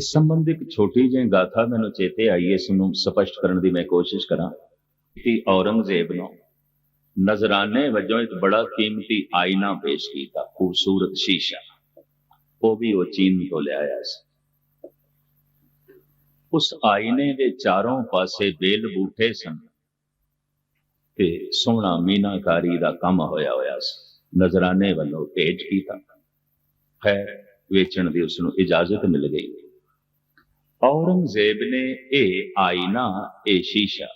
ਇਸ ਸੰਬੰਧੀ ਇੱਕ ਛੋਟੀ ਜਿਹੀ ਗਾਥਾ ਮੈਨੂੰ ਚੇਤੇ ਆਈ, ਇਸ ਨੂੰ ਸਪਸ਼ਟ ਕਰਨ ਦੀ ਮੈਂ ਕੋਸ਼ਿਸ਼ ਕਰਾਂ ਕਿ ਔਰੰਗਜ਼ੇਬ ਨੂੰ ਨਜ਼ਰਾਨੇ ਵਜੋਂ ਇੱਕ ਬੜਾ ਕੀਮਤੀ ਆਇਨਾ ਪੇਸ਼ ਕੀਤਾ, ਖੂਬਸੂਰਤ ਸ਼ੀਸ਼ਾ। ਉਹ ਵੀ ਉਹ ਚੀਨ ਤੋਂ ਲਿਆਇਆ ਸੀ। ਉਸ ਆਇਨੇ ਦੇ ਚਾਰੋਂ ਪਾਸੇ ਬੇਲ ਬੂਟੇ ਸਨ ਤੇ ਸੋਹਣਾ ਮੀਨਾਕਾਰੀ ਦਾ ਕੰਮ ਹੋਇਆ ਹੋਇਆ ਸੀ। ਨਜ਼ਰਾਨੇ ਵੱਲੋਂ ਭੇਜ ਕੀਤਾ। ਹੈ ਵੇਚਣ ਦੀ ਉਸ ਨੂੰ ਇਜਾਜ਼ਤ ਮਿਲ ਗਈ। ਔਰੰਗਜ਼ੇਬ ਨੇ ਇਹ ਆਇਨਾ ਇਹ ਸ਼ੀਸ਼ਾ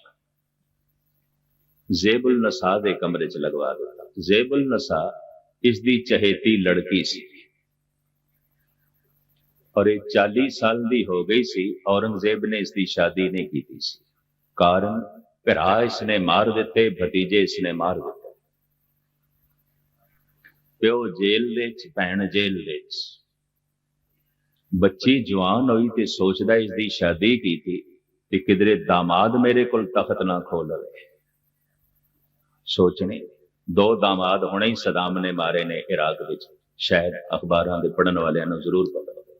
ਜ਼ੇਬੁਲ ਨਸਾ ਦੇ ਕਮਰੇ 'ਚ ਲਗਵਾ ਦਿੱਤਾ ਜ਼ੇਬੁਲ ਨਸਾ ਇਸ ਦੀ ਚਹੇਤੀ ਲੜਕੀ ਸੀ ਔਰ ਇਹ 40 ਸਾਲ ਦੀ ਹੋ ਗਈ ਸੀ ਔਰੰਗਜ਼ੇਬ ਨੇ ਇਸ ਦੀ ਸ਼ਾਦੀ ਨਹੀਂ ਕੀਤੀ ਸੀ ਕਾਰਨ ਭਰਾ ਇਸ ਨੇ ਮਾਰ ਦਿੱਤੇ ਭਤੀਜੇ ਇਸ ਨੇ ਮਾਰ ਦਿੱਤੇ ਪਿਓ ਜੇਲ੍ਹ ਦੇ ਚ ਭੈਣ ਜੇਲ੍ਹ ਦੇ ਚ ਬੱਚੀ ਜਵਾਨ ਹੋਈ ਤੇ ਸੋਚਦਾ ਇਸ ਦੀ ਸ਼ਾਦੀ ਕੀਤੀ ਤੇ ਕਿਧਰੇ ਦਾਮਾਦ ਮੇਰੇ ਕੋਲ ਤਖਤ ਨਾ ਖੋ ਲਵੇ। ਸੋਚਣੇ, ਦੋ ਦਾਮਾਦ ਹੁਣੇ ਹੀ ਸਦਾਮ ਨੇ ਮਾਰੇ ਨੇ ਇਰਾਕ ਵਿੱਚ। ਸ਼ਾਇਦ ਅਖਬਾਰਾਂ ਦੇ ਪੜਨ ਵਾਲਿਆਂ ਨੂੰ ਜ਼ਰੂਰ ਪਤਾ ਹੋਵੇ।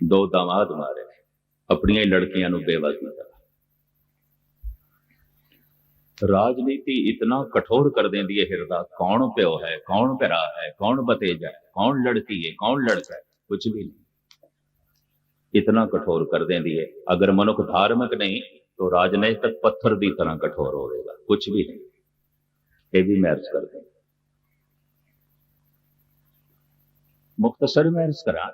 ਦੋ ਦਾਮਾਦ ਮਾਰੇ ਨੇ, ਆਪਣੀਆਂ ਹੀ ਲੜਕੀਆਂ ਨੂੰ ਬੇਵਾ ਕੀਤਾ। ਰਾਜਨੀਤੀ ਇਤਨਾ ਕਠੋਰ ਕਰ ਦਿੰਦੀ ਹੈ ਹਿਰਦਾ, ਕੌਣ ਪਿਓ ਹੈ, ਕੌਣ ਭਰਾ ਹੈ, ਕੌਣ ਭਤੀਜਾ ਹੈ, ਕੌਣ ਲੜਕੀ ਹੈ, ਕੌਣ ਲੜਕਾ ਹੈ। ਕੁਝ ਵੀ ਨਹੀਂ ਇਤਨਾ ਕਠੋਰ ਕਰ ਦਿੰਦੀ ਹੈ ਅਗਰ ਮਨੁੱਖ ਧਾਰਮਿਕ ਨਹੀਂ तो राजनैतिक पत्थर की तरह कठोर होगा कुछ भी नहीं ये भी मैं अर्ज करते मुख्तसर में अर्ज करा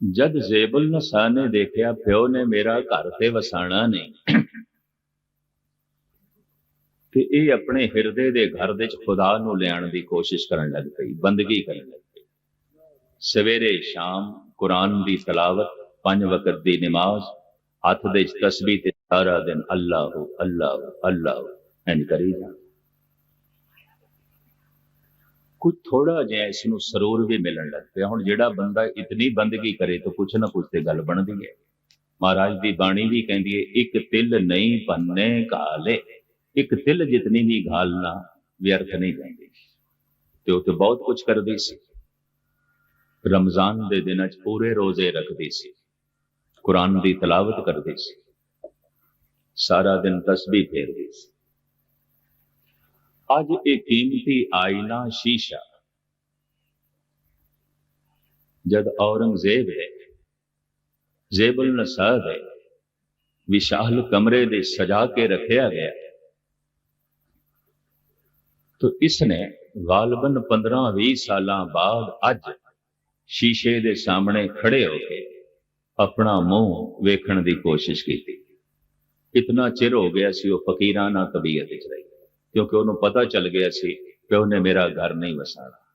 जद जेबुल नसा ने देखा प्यो ने मेरा घर ते वसाना नहीं ਤੇ ਇਹ ਆਪਣੇ ਹਿਰਦੇ ਦੇ ਘਰ ਦੇ ਵਿੱਚ ਖੁਦਾ ਨੂੰ ਲਿਆਉਣ ਦੀ ਕੋਸ਼ਿਸ਼ ਕਰਨ ਲੱਗ ਪਈ ਬੰਦਗੀ ਕਰਨ ਲੱਗ ਪਈ ਸਵੇਰੇ ਸ਼ਾਮ ਕੁਰਾਨ ਦੀ ਤਲਾਵਤ, ਪੰਜ ਵਕਤ ਦੀ ਨਮਾਜ਼, ਹੱਥ ਦੇ ਵਿੱਚ ਤਸਬੀਹ ਤੇ ਸਾਰਾ ਦਿਨ ਅੱਲਾਹੁ ਅੱਲਾਹੁ ਅੱਲਾਹੁ ਇੰਜ ਕਰੀ ਜਾ। ਕੁਝ ਥੋੜਾ ਜਿਹਾ ਇਸ ਨੂੰ ਸਰੂਰ ਵੀ ਮਿਲਣ ਲੱਗ ਪਿਆ। ਹੁਣ ਜਿਹੜਾ ਬੰਦਾ ਇਤਨੀ ਬੰਦਗੀ ਕਰੇ ਤਾਂ ਕੁਛ ਨਾ ਕੁਛ ਤੇ ਗੱਲ ਬਣਦੀ ਹੈ। ਮਹਾਰਾਜ ਦੀ ਬਾਣੀ ਵੀ ਕਹਿੰਦੀ ਹੈ, ਇੱਕ ਤਿਲ ਨਹੀਂ ਪੰਨੇ ਕਾਲੇ ਇੱਕ ਤਿਲ ਜਿਤਨੀ ਵੀ ਘਾਲਣਾ ਵਿਅਰਥ ਨਹੀਂ ਜਾਂਦੀ ਤੇ ਉਹ ਤੇ ਬਹੁਤ ਕੁਝ ਕਰਦੀ ਸੀ। ਰਮਜ਼ਾਨ ਦੇ ਦਿਨਾਂ 'ਚ ਪੂਰੇ ਰੋਜ਼ੇ ਰੱਖਦੀ ਸੀ। ਕੁਰਾਨ ਦੀ ਤਲਾਵਤ ਕਰਦੀ ਸੀ। ਸਾਰਾ ਦਿਨ ਤਸਬੀਹ ਫੇਰਦੀ ਸੀ। ਅੱਜ ਇਹ ਕੀਮਤੀ ਆਇਨਾ ਸ਼ੀਸ਼ਾ, ਜਦ ਔਰੰਗਜ਼ੇਬ ਹੈ, ਜ਼ੇਬਲ ਨਸਾਦ ਹੈ, ਵਿਸ਼ਾਲ ਕਮਰੇ ਦੇ ਸਜਾ ਕੇ ਰੱਖਿਆ ਗਿਆ। ਤੋ ਇਸ ਨੇ ਗਾਲਬਨ 15-20 ਸਾਲਾਂ ਬਾਅਦ ਅੱਜ ਸ਼ੀਸ਼ੇ ਦੇ ਸਾਹਮਣੇ ਖੜੇ ਹੋ ਕੇ ਆਪਣਾ ਮੂੰਹ ਵੇਖਣ ਦੀ ਕੋਸ਼ਿਸ਼ ਕੀਤੀ। ਇਤਨਾ ਚਿਰ ਹੋ ਗਿਆ ਸੀ ਉਹ ਫਕੀਰਾਨਾ ਤਬੀਅਤ ਵਿੱਚ ਰਹੀ, ਕਿਉਂਕਿ ਉਹਨੂੰ ਪਤਾ ਚੱਲ ਗਿਆ ਸੀ ਕਿ ਉਹਨੇ ਮੇਰਾ ਘਰ ਨਹੀਂ ਵਸਾਣਾ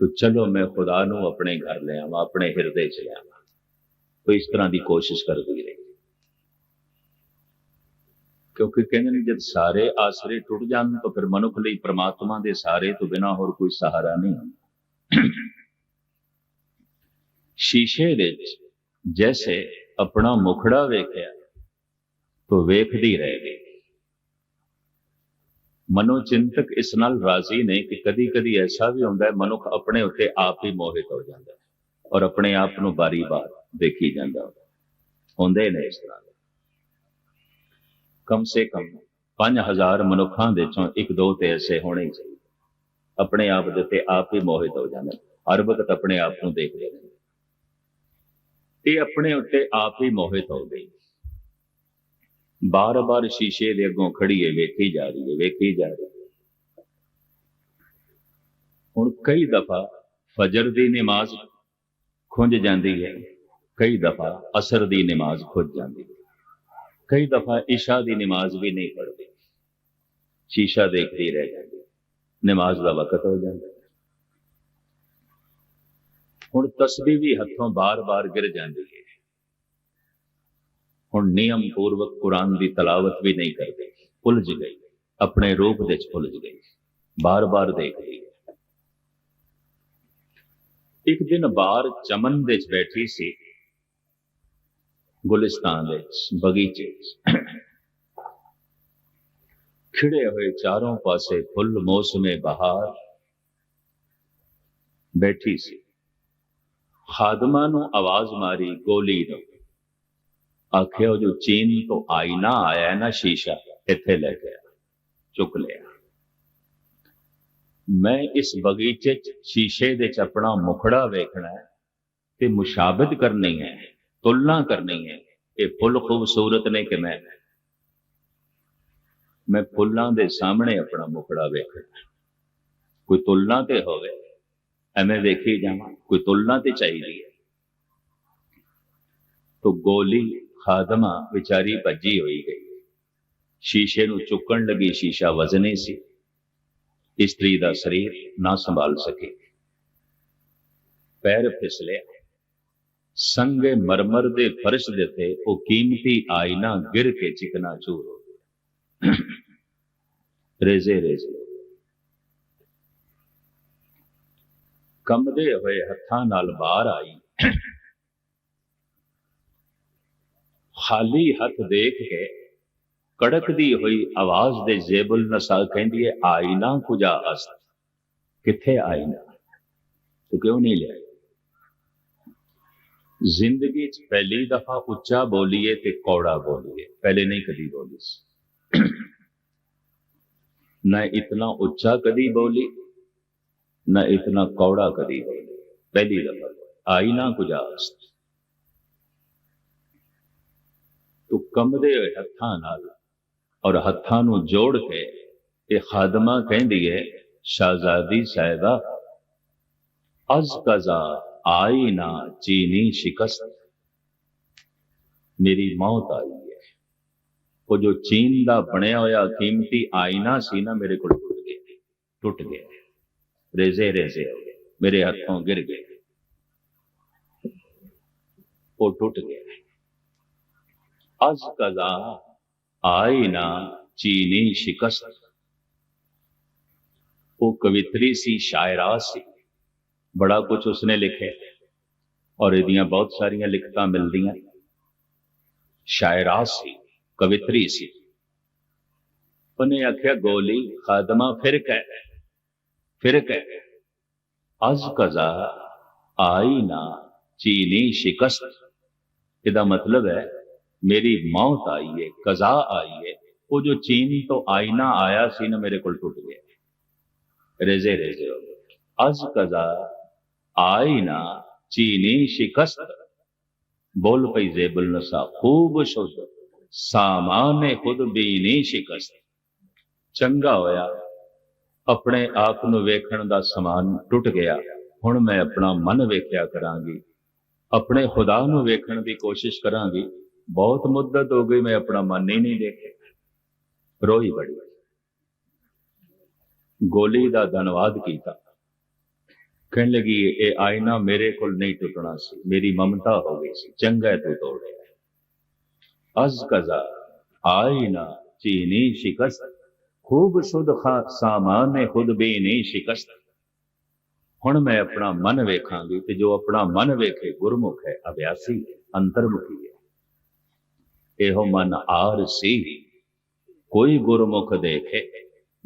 तो ਚਲੋ, ਮੈਂ ਖੁਦਾ ਨੂੰ ਆਪਣੇ ਘਰ ਲੈ ਆਵਾਂ, ਆਪਣੇ ਹਿਰਦੇ 'ਚ ਲੈ ਆਵਾਂ। तो ਇਸ ਤਰ੍ਹਾਂ ਦੀ ਕੋਸ਼ਿਸ਼ ਕਰਦੀ ਰਹੀ। ਕਿਉਂਕਿ ਕਹਿੰਦੇ ਨੇ, ਜਦ ਸਾਰੇ ਆਸਰੇ ਟੁੱਟ ਜਾਣ ਤਾਂ ਫਿਰ ਮਨੁੱਖ ਲਈ ਪ੍ਰਮਾਤਮਾ ਦੇ ਸਹਾਰੇ ਤੋਂ ਬਿਨਾ ਹੋਰ ਕੋਈ ਸਹਾਰਾ ਨਹੀਂ ਹੁੰਦਾ। ਸ਼ੀਸ਼ੇ ਵਿੱਚ ਜੈਸੇ ਆਪਣਾ ਮੁਖੜਾ ਵੇਖਿਆ, ਤਾਂ ਵੇਖਦੀ ਰਹਿ ਗਈ ਮਨੋਚਿੰਤਕ ਇਸ ਨਾਲ ਰਾਜ਼ੀ ਨਹੀਂ ਕਿ ਕਦੀ-ਕਦੀ ਐਸਾ ਵੀ ਹੁੰਦਾ ਹੈ, ਮਨੁੱਖ ਆਪਣੇ ਉੱਤੇ ਆਪ ਹੀ ਮੋਹਿਤ ਹੋ ਜਾਂਦਾ ਹੈ ਔਰ ਆਪਣੇ ਆਪ ਨੂੰ ਬਾਰੀ-ਬਾਰ ਦੇਖੀ ਜਾਂਦਾ ਹੁੰਦੇ ਨੇ ਇਸ ਤਰ੍ਹਾਂ ਕਮ ਸੇ ਕਮ 5000 ਮਨੁੱਖਾਂ ਦੇ ਚੋਂ ਇੱਕ ਦੋ ਤੇ ਐਸੇ ਹੋਣੇ ਚਾਹੀਦੇ। ਆਪਣੇ ਆਪ ਦੇ ਉੱਤੇ ਆਪ ਹੀ ਮੋਹਿਤ ਹੋ ਜਾਂਦੇ ਹਰ ਵਕਤ ਆਪਣੇ ਆਪ ਨੂੰ ਦੇਖਦੇ ਰਹਿੰਦੇ ਇਹ ਆਪਣੇ ਉੱਤੇ ਆਪ ਹੀ ਮੋਹਿਤ ਹੋ ਗਈ। ਬਾਰ-ਬਾਰ ਸ਼ੀਸ਼ੇ ਦੇ ਅੱਗੋਂ ਖੜੀਏ ਵੇਖੀ ਜਾ ਰਹੀ ਹੈ, ਵੇਖੀ ਜਾ ਰਹੀ ਹੈ। ਹੁਣ ਕਈ ਦਫਾ ਫਜਰ ਦੀ ਨਮਾਜ਼ ਖੁੰਝ ਜਾਂਦੀ ਹੈ, ਕਈ ਦਫਾ ਅਸਰ ਦੀ ਨਮਾਜ਼ ਖੁੱਝ ਜਾਂਦੀ ਹੈ। ਕਈ ਦਫਾ ਇਸ਼ਾ ਦੀ ਨਮਾਜ਼ ਵੀ ਨਹੀਂ ਪੜ੍ਹਦੀ। ਸ਼ੀਸ਼ਾ ਦੇਖਦੀ ਰਹਿ ਜਾਂਦੀ ਨਮਾਜ਼ ਦਾ ਵਕਤ ਹੋ ਜਾਂਦਾ ਹੁਣ ਤਸਬੀਹ ਵੀ ਹੱਥੋਂ ਬਾਰ-ਬਾਰ ਗਿਰ ਜਾਂਦੀ ਹੈ। ਹੁਣ ਨਿਯਮ ਪੂਰਵਕ ਕੁਰਾਨ ਦੀ ਤਲਾਵਤ ਵੀ ਨਹੀਂ ਕਰਦੇ। ਭੁੱਲ ਗਈ। ਆਪਣੇ ਰੂਪ ਵਿੱਚ ਭੁੱਲ ਗਈ। ਬਾਰ-ਬਾਰ ਦੇਖਦੀ ਹੈ। ਇੱਕ ਦਿਨ ਬਾਹਰ ਚਮਨ ਦੇ ਵਿੱਚ ਬੈਠੀ ਸੀ। ਗੁਲਿਸਤਾਨ ਦੇ ਵਿੱਚ, ਬਗੀਚੇ ਖਿੜੇ ਹੋਏ ਚਾਰੋਂ ਪਾਸੇ ਫੁੱਲ ਮੌਸਮੇ ਬਹਾਰ ਬੈਠੀ ਸੀ। ਖਾਦਮਾ ਨੂੰ ਆਵਾਜ਼ ਮਾਰੀ, ਗੋਲੀ ਨੂੰ ਆਖਿਆ ਜੋ ਚੀਨ ਤੋਂ ਆਈਨਾ ਆਇਆ, ਨਾ ਸ਼ੀਸ਼ਾ, ਇੱਥੇ ਲੈ ਗਿਆ ਚੁੱਕ ਲਿਆ। ਮੈਂ ਇਸ ਬਗੀਚੇ 'ਚ ਸ਼ੀਸ਼ੇ ਦੇ 'ਚ ਆਪਣਾ ਮੁਖੜਾ ਵੇਖਣਾ ਹੈ ਤੇ ਮੁਸ਼ਾਬਤ ਕਰਨੀ ਹੈ, ਤੁਲਨਾ ਕਰਨੀ ਹੈ। ਇਹ ਫੁੱਲ ਖੂਬਸੂਰਤ ਨੇ ਕਿ ਮੈਂ? ਮੈਂ ਫੁੱਲਾਂ ਦੇ ਸਾਹਮਣੇ ਆਪਣਾ ਮੁਖੜਾ ਵੇਖਣਾ ਕੋਈ ਤੁਲਨਾ ਤੇ ਹੋਵੇ। ਐਵੇਂ ਵੇਖੀ ਜਾਵਾਂ, ਕੋਈ ਤੁਲਨਾ ਤੇ ਚਾਹੀਦੀ ਹੈ। ਤੋ ਗੋਲੀ ਖਾਦਮਾ ਵਿਚਾਰੀ ਭੱਜੀ ਹੋਈ ਗਈ। ਸ਼ੀਸ਼ੇ ਨੂੰ ਚੁੱਕਣ ਲੱਗੀ, ਸ਼ੀਸ਼ਾ ਵਜ਼ਨੀ ਸੀ। ਇਸਤਰੀ ਦਾ ਸਰੀਰ ਨਾ ਸੰਭਾਲ ਸਕੇ। ਪੈਰ ਫਿਸਲਿਆ ਸੰਗੇ ਮਰਮਰ ਦੇ ਫਰਸ਼ ਦੇ ਤੇ ਉਹ ਕੀਮਤੀ ਆਇਨਾ ਗਿਰ ਕੇ ਚਿਕਨਾ ਚੂਰ ਹੋ ਗਿਆ। ਰੇਜ਼ੇ ਰੇਜ਼ੇ ਹੋ ਗਏ। ਕੰਬਦੇ ਹੋਏ ਹੱਥਾਂ ਨਾਲ ਬਾਹਰ ਆਈ। ਖਾਲੀ ਹੱਥ ਦੇਖ ਕੇ ਕੜਕਦੀ ਹੋਈ ਆਵਾਜ਼ ਦੇ ਜ਼ੇਬੁਲ ਨਸਾ ਕਹਿੰਦੀ ਹੈ ਆਇਨਾ ਕੁਜਾ ਅਸਤ। ਕਿੱਥੇ ਆਇਨਾ ਤੂੰ ਕਿਉਂ ਨਹੀਂ ਲਿਆ ਜ਼ਿੰਦਗੀ 'ਚ ਪਹਿਲੀ ਦਫਾ ਉੱਚਾ ਬੋਲੀਏ ਤੇ ਕੌੜਾ ਬੋਲੀਏ। ਪਹਿਲੇ ਨਹੀਂ ਕਦੀ ਬੋਲੀ ਸੀ। ਨਾ ਇਤਨਾ ਉੱਚਾ ਕਦੀ ਬੋਲੀ ਨਾ ਇਤਨਾ ਕੌੜਾ ਕਦੀ ਬੋਲੀ ਪਹਿਲੀ ਦਫਾ ਆਇਨਾ ਕੁਜਾ ਅਸਤ ਤੂੰ ਕੰਬਦੇ ਹੋਏ ਹੱਥਾਂ ਨਾਲ ਔਰ ਹੱਥਾਂ ਨੂੰ ਜੋੜ ਕੇ ਇਹ ਖਾਦਮਾ ਕਹਿੰਦੀ ਹੈ ਸ਼ਾਹਜ਼ਾਦੀ ਸਾਹਿਬਾ ਅਜ਼ ਕਜ਼ਾ ਆਈ ਨਾ ਚੀਨੀ ਸ਼ਿਕਸਤ ਮੇਰੀ ਮੌਤ ਆਈ ਹੈ ਉਹ ਜੋ ਚੀਨ ਦਾ ਬਣਿਆ ਹੋਇਆ ਕੀਮਤੀ ਆਇਨਾ ਸੀ ਨਾ ਮੇਰੇ ਕੋਲ ਟੁੱਟ ਗਿਆ ਟੁੱਟ ਗਿਆ ਰੇਜ਼ੇ ਰੇਜ਼ੇ ਹੋ ਗਏ ਮੇਰੇ ਹੱਥੋਂ ਗਿਰ ਗਏ ਉਹ ਟੁੱਟ ਗਿਆ ਅਜ਼ ਕਜ਼ਾ ਆਇਨਾ ਚੀਨੀ ਸ਼ਿਕਸਤ ਉਹ ਕਵਿਤਰੀ ਸੀ ਸ਼ਾਇਰਾ ਸੀ ਬੜਾ ਕੁਝ ਉਸਨੇ ਲਿਖਿਆ ਔਰ ਇਹਦੀਆਂ ਬਹੁਤ ਸਾਰੀਆਂ ਲਿਖਤਾਂ ਮਿਲਦੀਆਂ ਸ਼ਾਇਰਾ ਸੀ ਕਵਿਤਰੀ ਸੀ ਉਹਨੇ ਆਖਿਆ ਗੋਲੀ ਖਾਦਮਾ ਫਿਰ ਕਹਿ ਫਿਰ ਕਹਿ ਅਜ਼ ਕਜ਼ਾ ਆਇਨਾ ਚੀਨੀ ਸ਼ਿਕਸਤ ਇਹਦਾ ਮਤਲਬ ਹੈ ਮੇਰੀ ਮੌਤ ਆਈ ਹੈ ਕਜ਼ਾ ਆਈ ਹੈ ਉਹ ਜੋ ਚੀਨ ਤੋਂ ਆਇਨਾ ਆਇਆ ਸੀ ਨਾ ਮੇਰੇ ਕੋਲ ਟੁੱਟ ਗਿਆ ਰੇਜ਼ੇ ਰੇਜ਼ੇ ਹੋ ਗਏ ਅਜ਼ ਕਜ਼ਾ ਆਇਨਾ ਚੀਨੀ ਸ਼ਿਕਸਤ ਬੋਲ ਪਈ ਜ਼ੇਬੁਲ ਨਸਾ ਖੂਬ ਸ਼ੁੱਧ ਸਾਮਾਨੇ ਖੁਦ ਬੀਨੀ ਸ਼ਿਕਸਤ ਚੰਗਾ ਹੋਇਆ ਆਪਣੇ ਆਪ ਨੂੰ ਵੇਖਣ ਦਾ ਸਮਾਨ ਟੁੱਟ ਗਿਆ। ਹੁਣ ਮੈਂ ਆਪਣਾ ਮਨ ਵੇਖਿਆ ਕਰਾਂਗੀ। ਆਪਣੇ ਖੁਦਾ ਨੂੰ ਵੇਖਣ ਦੀ ਕੋਸ਼ਿਸ਼ ਕਰਾਂਗੀ। ਬਹੁਤ ਮੁੱਦਤ ਹੋ ਗਈ, ਮੈਂ ਆਪਣਾ ਮਨ ਹੀ ਨਹੀਂ ਦੇਖਿਆ। ਰੋਈ ਬੜੀ। ਗੋਲੀ ਦਾ ਧੰਨਵਾਦ ਕੀਤਾ। ਕਹਿਣ ਲੱਗੀ, ਇਹ ਆਇਨਾ ਮੇਰੇ ਕੋਲ ਨਹੀਂ ਟੁੱਟਣਾ ਸੀ। ਮੇਰੀ ਮਮਤਾ ਹੋ ਗਈ ਸੀ। ਚੰਗਾ ਤੂੰ ਤੋੜਿਆ ਅਜ਼ ਕਜ਼ਾ, ਆਇਨਾ, ਚੀਨੀ ਸ਼ਿਕਸਤ। ਖੂਬ ਸੁਧ ਖਾ ਸਾਮਾਨ ਨੇ ਖੁਦ ਵੀ ਨਹੀਂ ਸ਼ਿਕਸਤ। ਹੁਣ ਮੈਂ ਆਪਣਾ ਮਨ ਵੇਖਾਂਗੀ ਤੇ ਜੋ ਆਪਣਾ ਮਨ ਵੇਖੇ ਗੁਰਮੁਖ ਹੈ, ਅਭਿਆਸੀ ਅੰਤਰਮੁਖੀ ਹੈ। ਇਹੋ ਮਨ ਆਰ ਸੀ। ਕੋਈ ਗੁਰਮੁਖ ਦੇਖੇ।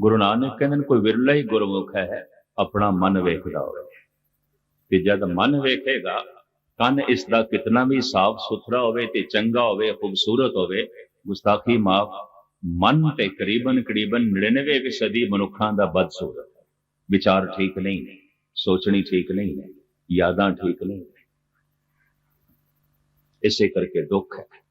ਗੁਰੂ ਨਾਨਕ ਕਹਿੰਦੇ ਕੋਈ ਵਿਰਲਾ ਹੀ ਗੁਰਮੁਖ ਹੈ, ਆਪਣਾ ਮਨ ਵੇਖਦਾ ਹੋਵੇ। ਤੇ ਜਦ ਮਨ ਵੇਖੇਗਾ ਕੰਨ ਇਸ ਦਾ ਕਿਤਨਾ ਵੀ ਸਾਫ਼ ਸੁਥਰਾ ਹੋਵੇ ਤੇ ਚੰਗਾ ਹੋਵੇ, ਖੂਬਸੂਰਤ ਹੋਵੇ, ਗੁਸਤਾਖੀ ਮਾਫ ਮਨ ਤੇ ਕਰੀਬਨ ਕਰੀਬਨ 99 ਫੀਸਦੀ ਮਨੁੱਖਾਂ ਦਾ ਬਦਸੂਰਤ ਹੈ। ਵਿਚਾਰ ਠੀਕ ਨਹੀਂ ਨੇ ਸੋਚਣੀ ਠੀਕ ਨਹੀਂ ਹੈ ਯਾਦਾਂ ਠੀਕ ਨਹੀਂ। ਨੇ ਇਸੇ ਕਰਕੇ ਦੁੱਖ ਹੈ।